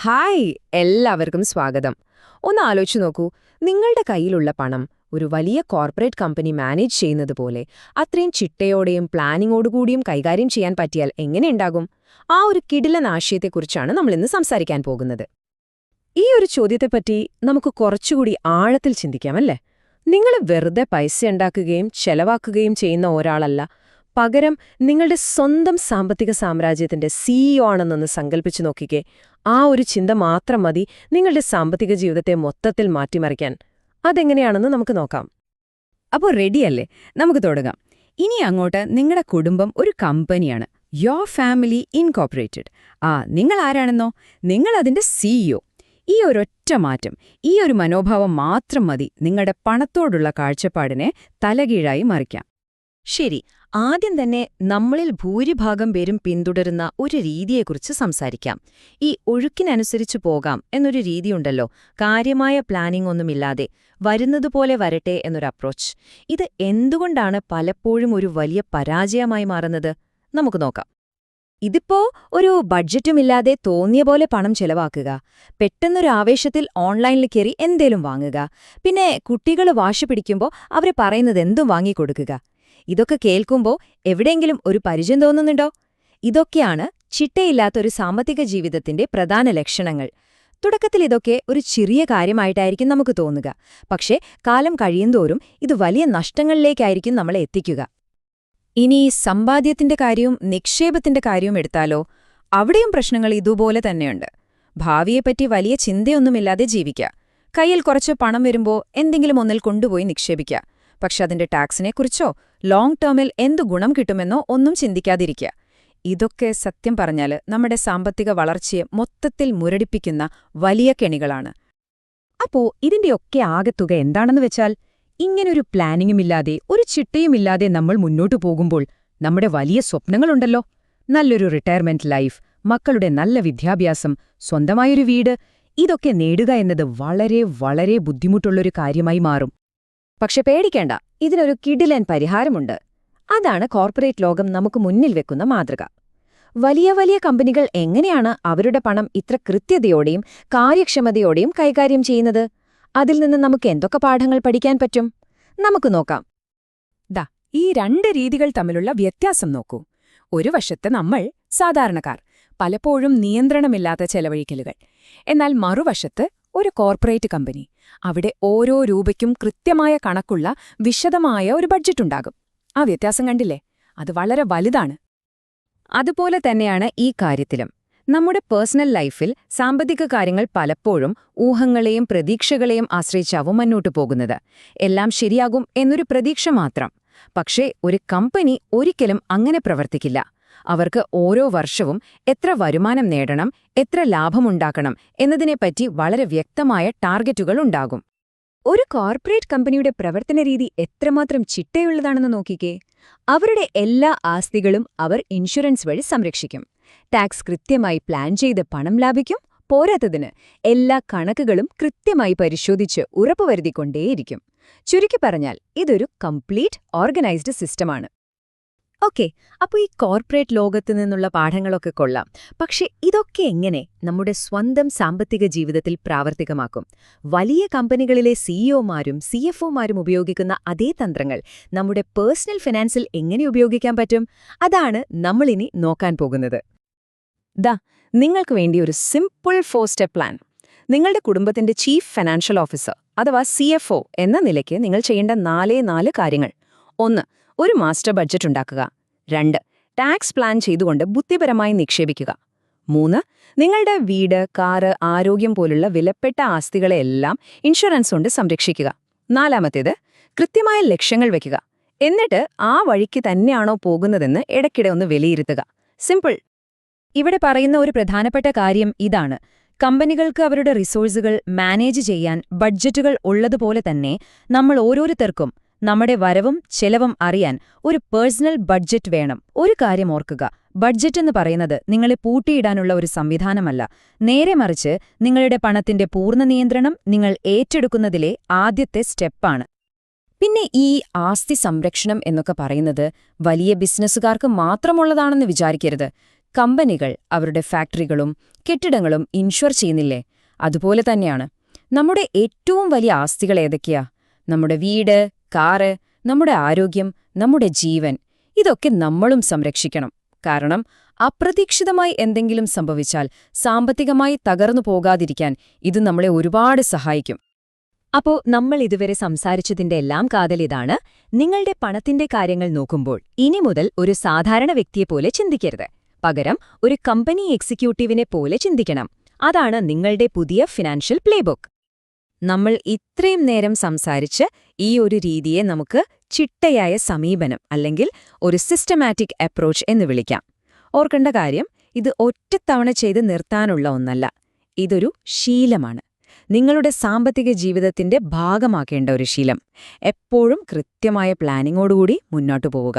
Hi എല്ലാവർക്കും സ്വാഗതം. ഒന്ന് ആലോചിച്ചു നോക്കൂ നിങ്ങളുടെ കയ്യിലുള്ള പണം ഒരു വലിയ കോർപ്പറേറ്റ് കമ്പനി മാനേജ് ചെയ്യുന്നത് പോലെ അത്രയും ചിട്ടയോടെയും പ്ലാനിങ്ങോടുകൂടിയും കൈകാര്യം ചെയ്യാൻ പറ്റിയാൽ എങ്ങനെയുണ്ടാകും ആ ഒരു കിടിലൻ ആശയത്തെക്കുറിച്ചാണ് നമ്മളിന്ന് സംസാരിക്കാൻ പോകുന്നത്. ഈ ഒരു ചോദ്യത്തെപ്പറ്റി നമുക്ക് കുറച്ചുകൂടി ആഴത്തിൽ ചിന്തിക്കാമല്ലേ നിങ്ങൾ വെറുതെ പൈസ ഉണ്ടാക്കുകയും ചെലവാക്കുകയും ചെയ്യുന്ന ഒരാളല്ല പകരം നിങ്ങളുടെ സ്വന്തം സാമ്പത്തിക സാമ്രാജ്യത്തിന്റെ സിഇഒ ആണെന്നൊന്ന് സങ്കല്പിച്ചു നോക്കിക്കേ. ആ ഒരു ചിന്ത മാത്രം മതി നിങ്ങളുടെ സാമ്പത്തിക ജീവിതത്തെ മൊത്തത്തിൽ മാറ്റിമറിക്കാൻ. അതെങ്ങനെയാണെന്ന് നമുക്ക് നോക്കാം. അപ്പോൾ റെഡിയല്ലേ നമുക്ക് തുടങ്ങാം. ഇനി അങ്ങോട്ട് നിങ്ങളുടെ കുടുംബം ഒരു കമ്പനിയാണ്. യോർ ഫാമിലി ഇൻകോപ്പറേറ്റഡ് ആ നിങ്ങൾ ആരാണെന്നോ? നിങ്ങൾ അതിന്റെ സിഇഒ ഈ ഒരൊറ്റ മാറ്റം ഈ ഒരു മനോഭാവം മാത്രം മതി നിങ്ങളുടെ പണത്തോടുള്ള കാഴ്ചപ്പാടിനെ തലകീഴായി മറിക്കാം ശരി ആദ്യം തന്നെ നമ്മളിൽ ഭൂരിഭാഗം പേരും പിന്തുടരുന്ന ഒരു രീതിയെക്കുറിച്ച് സംസാരിക്കാം. ഈ ഒഴുക്കിനനുസരിച്ച് പോകാം എന്നൊരു രീതിയുണ്ടല്ലോ. കാര്യമായ പ്ലാനിംഗ് ഒന്നുമില്ലാതെ വരുന്നതുപോലെ വരട്ടെ എന്നൊരു അപ്രോച്ച് ഇത് എന്തുകൊണ്ടാണ് പലപ്പോഴും ഒരു വലിയ പരാജയമായി മാറുന്നത്? നമുക്ക് നോക്കാം. ഇതിപ്പോ ഒരു ബഡ്ജറ്റുമില്ലാതെ തോന്നിയ പോലെ പണം ചെലവാക്കുക പെട്ടെന്നൊരു ആവേശത്തിൽ ഓൺലൈനിൽ കയറി എന്തേലും വാങ്ങുക പിന്നെ കുട്ടികൾ വാശി പിടിക്കുമ്പോൾ അവരെ പറയുന്നത് എന്തും വാങ്ങിക്കൊടുക്കുക. ഇതൊക്കെ കേൾക്കുമ്പോൾ എവിടെയെങ്കിലും ഒരു പരിചയം തോന്നുന്നുണ്ടോ? ഇതൊക്കെയാണ് ചിട്ടയില്ലാത്തൊരു സാമ്പത്തിക ജീവിതത്തിന്റെ പ്രധാന ലക്ഷണങ്ങൾ. തുടക്കത്തിൽ ഇതൊക്കെ ഒരു ചെറിയ കാര്യമായിട്ടായിരിക്കും നമുക്ക് തോന്നുക. പക്ഷേ കാലം കഴിയുന്തോറും ഇത് വലിയ നഷ്ടങ്ങളിലേക്കായിരിക്കും നമ്മളെ എത്തിക്കുക. ഇനി സമ്പാദ്യത്തിന്റെ കാര്യവും നിക്ഷേപത്തിന്റെ കാര്യവും എടുത്താലോ? അവിടെയും പ്രശ്നങ്ങൾ ഇതുപോലെ തന്നെയുണ്ട്. ഭാവിയെപ്പറ്റി വലിയ ചിന്തയൊന്നുമില്ലാതെ ജീവിക്കുക. കയ്യിൽ കുറച്ച് പണം വരുമ്പോൾ എന്തെങ്കിലും ഒന്നിൽ കൊണ്ടുപോയി നിക്ഷേപിക്കുക. പക്ഷെ അതിന്റെ ടാക്സിനെക്കുറിച്ചോ ലോങ് ടേമിൽ എന്തു ഗുണം കിട്ടുമെന്നോ ഒന്നും ചിന്തിക്കാതിരിക്കുക. ഇതൊക്കെ സത്യം പറഞ്ഞാൽ നമ്മുടെ സാമ്പത്തിക വളർച്ചയെ മൊത്തത്തിൽ മുരടിപ്പിക്കുന്ന വലിയ കെണികളാണ്. അപ്പോ ഇതിന്റെയൊക്കെ ആകെത്തുക എന്താണെന്ന് വെച്ചാൽ ഇങ്ങനൊരു പ്ലാനിങ്ങുമില്ലാതെ ഒരു ചിട്ടയുമില്ലാതെ നമ്മൾ മുന്നോട്ടു പോകുമ്പോൾ നമ്മുടെ വലിയ സ്വപ്നങ്ങളുണ്ടല്ലോ. നല്ലൊരു റിട്ടയർമെന്റ് ലൈഫ് മക്കളുടെ നല്ല വിദ്യാഭ്യാസം സ്വന്തമായൊരു വീട് ഇതൊക്കെ നേടുക എന്നത് വളരെ വളരെ ബുദ്ധിമുട്ടുള്ളൊരു കാര്യമായി മാറും. പക്ഷെ പേടിക്കേണ്ട ഇതിനൊരു കിടിലൻ പരിഹാരമുണ്ട്. അതാണ് കോർപ്പറേറ്റ് ലോകം നമുക്ക് മുന്നിൽ വെക്കുന്ന മാതൃക. വലിയ വലിയ കമ്പനികൾ എങ്ങനെയാണ് അവരുടെ പണം ഇത്ര കൃത്യതയോടെയും കാര്യക്ഷമതയോടെയും കൈകാര്യം ചെയ്യുന്നത്? അതിൽ നിന്ന് നമുക്ക് എന്തൊക്കെ പാഠങ്ങൾ പഠിക്കാൻ പറ്റും? നമുക്ക് നോക്കാം. ദാ ഈ രണ്ട് രീതികൾ തമ്മിലുള്ള വ്യത്യാസം നോക്കൂ. ഒരു വശത്ത് നമ്മൾ സാധാരണക്കാർ പലപ്പോഴും നിയന്ത്രണമില്ലാത്ത ചെലവഴിക്കലുകൾ. എന്നാൽ മറുവശത്ത് ഒരു കോർപ്പറേറ്റ് കമ്പനി. അവിടെ ഓരോ രൂപയ്ക്കും കൃത്യമായ കണക്കുള്ള വിശദമായ ഒരു ബഡ്ജറ്റുണ്ടാകും ആ വ്യത്യാസം കണ്ടില്ലേ? അത് വളരെ വലുതാണ്. അതുപോലെ തന്നെയാണ് ഈ കാര്യത്തിലും. നമ്മുടെ പേഴ്സണൽ ലൈഫിൽ സാമ്പത്തിക കാര്യങ്ങൾ പലപ്പോഴും ഊഹങ്ങളെയും പ്രതീക്ഷകളെയും ആശ്രയിച്ചാവും മുന്നോട്ടു പോകുന്നത്. എല്ലാം ശരിയാകും എന്നൊരു പ്രതീക്ഷ മാത്രം. പക്ഷേ ഒരു കമ്പനി ഒരിക്കലും അങ്ങനെ പ്രവർത്തിക്കില്ല. അവർക്ക് ഓരോ വർഷവും എത്ര വരുമാനം നേടണം എത്ര ലാഭമുണ്ടാക്കണം എന്നതിനെപ്പറ്റി വളരെ വ്യക്തമായ ടാർഗറ്റുകൾ ഉണ്ടാകും. ഒരു കോർപ്പറേറ്റ് കമ്പനിയുടെ പ്രവർത്തന രീതി എത്രമാത്രം ചിട്ടയുള്ളതാണെന്ന് നോക്കിക്കേ. അവരുടെ എല്ലാ ആസ്തികളും അവർ ഇൻഷുറൻസ് വഴി സംരക്ഷിക്കും. ടാക്സ് കൃത്യമായി പ്ലാൻ ചെയ്ത് പണം ലാഭിക്കും പോരാത്തതിന് എല്ലാ കണക്കുകളും കൃത്യമായി പരിശോധിച്ച് ഉറപ്പുവരുത്തിക്കൊണ്ടേയിരിക്കും. ചുരുക്കി പറഞ്ഞാൽ ഇതൊരു കംപ്ലീറ്റ് ഓർഗനൈസ്ഡ് സിസ്റ്റമാണ്. ഓക്കെ അപ്പോൾ ഈ കോർപ്പറേറ്റ് ലോകത്ത് നിന്നുള്ള പാഠങ്ങളൊക്കെ കൊള്ളാം. പക്ഷെ ഇതൊക്കെ എങ്ങനെ നമ്മുടെ സ്വന്തം സാമ്പത്തിക ജീവിതത്തിൽ പ്രാവർത്തികമാക്കും? വലിയ കമ്പനികളിലെ സിഇഒമാരും സി എഫ് ഒമാരും ഉപയോഗിക്കുന്ന അതേ തന്ത്രങ്ങൾ നമ്മുടെ പേഴ്സണൽ ഫിനാൻസിൽ എങ്ങനെ ഉപയോഗിക്കാൻ പറ്റും? അതാണ് നമ്മളിനി നോക്കാൻ പോകുന്നത്. ദാ നിങ്ങൾക്ക് വേണ്ടി ഒരു സിമ്പിൾ ഫോർ സ്റ്റെപ്പ് പ്ലാൻ. നിങ്ങളുടെ കുടുംബത്തിന്റെ ചീഫ് ഫിനാൻഷ്യൽ ഓഫീസർ അഥവാ സി എന്ന നിലയ്ക്ക് നിങ്ങൾ ചെയ്യേണ്ട നാലേ നാല് കാര്യങ്ങൾ. ഒന്ന് ഒരു മാസ്റ്റർ ബഡ്ജറ്റ് ഉണ്ടാക്കുക. രണ്ട് ടാക്സ് പ്ലാൻ ചെയ്തുകൊണ്ട് ബുദ്ധിപരമായി നിക്ഷേപിക്കുക. മൂന്ന് നിങ്ങളുടെ വീട് കാറ് ആരോഗ്യം പോലുള്ള വിലപ്പെട്ട ആസ്തികളെല്ലാം ഇൻഷുറൻസ് കൊണ്ട് സംരക്ഷിക്കുക. നാലാമത്തേത് കൃത്യമായ ലക്ഷ്യങ്ങൾ വെക്കുക. എന്നിട്ട് ആ വഴിക്ക് തന്നെയാണോ പോകുന്നതെന്ന് ഇടയ്ക്കിടെ ഒന്ന് വിലയിരുത്തുക. സിമ്പിൾ. ഇവിടെ പറയുന്ന ഒരു പ്രധാനപ്പെട്ട കാര്യം ഇതാണ്. കമ്പനികൾക്ക് അവരുടെ റിസോഴ്സുകൾ മാനേജ് ചെയ്യാൻ ബഡ്ജറ്റുകൾ ഉള്ളതുപോലെ തന്നെ നമ്മൾ ഓരോരുത്തർക്കും നമ്മുടെ വരവും ചെലവും അറിയാൻ ഒരു പേഴ്സണൽ ബഡ്ജറ്റ് വേണം. ഒരു കാര്യം ഓർക്കുക. ബഡ്ജറ്റ് എന്ന് പറയുന്നത് നിങ്ങളെ പൂട്ടിയിടാനുള്ള ഒരു സംവിധാനമല്ല. നേരെ മറിച്ച് നിങ്ങളുടെ പണത്തിന്റെ പൂർണ നിയന്ത്രണം നിങ്ങൾ ഏറ്റെടുക്കുന്നതിലെ ആദ്യത്തെ സ്റ്റെപ്പാണ്. പിന്നെ ഈ ആസ്തി സംരക്ഷണം എന്നൊക്കെ പറയുന്നത് വലിയ ബിസിനസ്സുകാർക്ക് മാത്രമുള്ളതാണെന്ന് വിചാരിക്കരുത്. കമ്പനികൾ അവരുടെ ഫാക്ടറികളും കെട്ടിടങ്ങളും ഇൻഷുർ ചെയ്യുന്നില്ലേ? അതുപോലെ തന്നെയാണ്. നമ്മുടെ ഏറ്റവും വലിയ ആസ്തികൾ ഏതൊക്കെയാ? നമ്മുടെ വീട് കാറ് നമ്മുടെ ആരോഗ്യം നമ്മുടെ ജീവൻ ഇതൊക്കെ നമ്മളും സംരക്ഷിക്കണം. കാരണം അപ്രതീക്ഷിതമായി എന്തെങ്കിലും സംഭവിച്ചാൽ സാമ്പത്തികമായി തകർന്നു പോകാതിരിക്കാൻ ഇത് നമ്മളെ ഒരുപാട് സഹായിക്കും. അപ്പോ നമ്മൾ ഇതുവരെ സംസാരിച്ചതിന്റെ എല്ലാം കാതലിതാണ് നിങ്ങളുടെ പണത്തിന്റെ കാര്യങ്ങൾ നോക്കുമ്പോൾ ഇനി മുതൽ ഒരു സാധാരണ വ്യക്തിയെപ്പോലെ ചിന്തിക്കരുത്. പകരം ഒരു കമ്പനി എക്സിക്യൂട്ടീവിനെ പോലെ ചിന്തിക്കണം. അതാണ് നിങ്ങളുടെ പുതിയ ഫിനാൻഷ്യൽ പ്ലേബുക്ക് നമ്മൾ ഇത്രയും നേരം സംസാരിച്ച് ഈ ഒരു രീതിയെ നമുക്ക് ചിട്ടയായ സമീപനം അല്ലെങ്കിൽ ഒരു സിസ്റ്റമാറ്റിക് അപ്രോച്ച് എന്ന് വിളിക്കാം. ഓർക്കേണ്ട കാര്യം ഇത് ഒറ്റത്തവണ ചെയ്ത് നിർത്താനുള്ള ഒന്നല്ല ഇതൊരു ശീലമാണ്. നിങ്ങളുടെ സാമ്പത്തിക ജീവിതത്തിന്റെ ഭാഗമാക്കേണ്ട ഒരു ശീലം. എപ്പോഴും കൃത്യമായ പ്ലാനിങ്ങോടുകൂടി മുന്നോട്ടു പോവുക.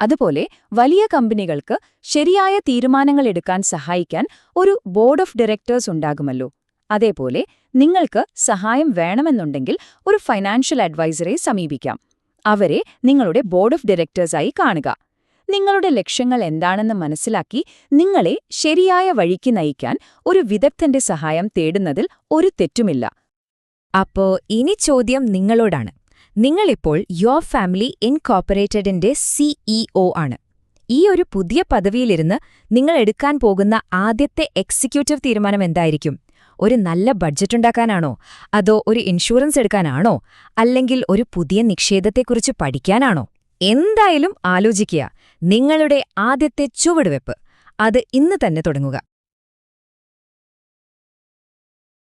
അതുപോലെ വലിയ കമ്പനികൾക്ക് ശരിയായ തീരുമാനങ്ങൾ എടുക്കാൻ സഹായിക്കാൻ ഒരു ബോർഡ് ഓഫ് ഡയറക്ടേഴ്സ് ഉണ്ടാകുമല്ലോ. അതേപോലെ നിങ്ങൾക്ക് സഹായം വേണമെന്നുണ്ടെങ്കിൽ ഒരു ഫൈനാൻഷ്യൽ അഡ്വൈസറെ സമീപിക്കാം. അവരെ നിങ്ങളുടെ ബോർഡ് ഓഫ് ഡയറക്ടേഴ്സായി കാണുക. നിങ്ങളുടെ ലക്ഷ്യങ്ങൾ എന്താണെന്ന് മനസ്സിലാക്കി നിങ്ങളെ ശരിയായ വഴിക്ക് നയിക്കാൻ ഒരു വിദഗ്ധന്റെ സഹായം തേടുന്നതിൽ ഒരു തെറ്റുമില്ല. അപ്പോ ഇനി ചോദ്യം നിങ്ങളോടാണ്. നിങ്ങളിപ്പോൾ യോർ ഫാമിലി ഇൻകോപ്പറേറ്റഡിന്റെ സിഇഒ ആണ്. ഈ ഒരു പുതിയ പദവിയിലിരുന്ന് നിങ്ങൾ എടുക്കാൻ പോകുന്ന ആദ്യത്തെ എക്സിക്യൂട്ടീവ് തീരുമാനം എന്തായിരിക്കും? ഒരു നല്ല ബഡ്ജറ്റ് ഉണ്ടാക്കാനാണോ? അതോ ഒരു ഇൻഷുറൻസ് എടുക്കാനാണോ? അല്ലെങ്കിൽ ഒരു പുതിയ നിക്ഷേപത്തെക്കുറിച്ച് പഠിക്കാനാണോ? എന്തായാലും ആലോചിക്കുക. നിങ്ങളുടെ ആദ്യത്തെ ചുവടുവെപ്പ്. അത് ഇന്ന് തന്നെ തുടങ്ങുക.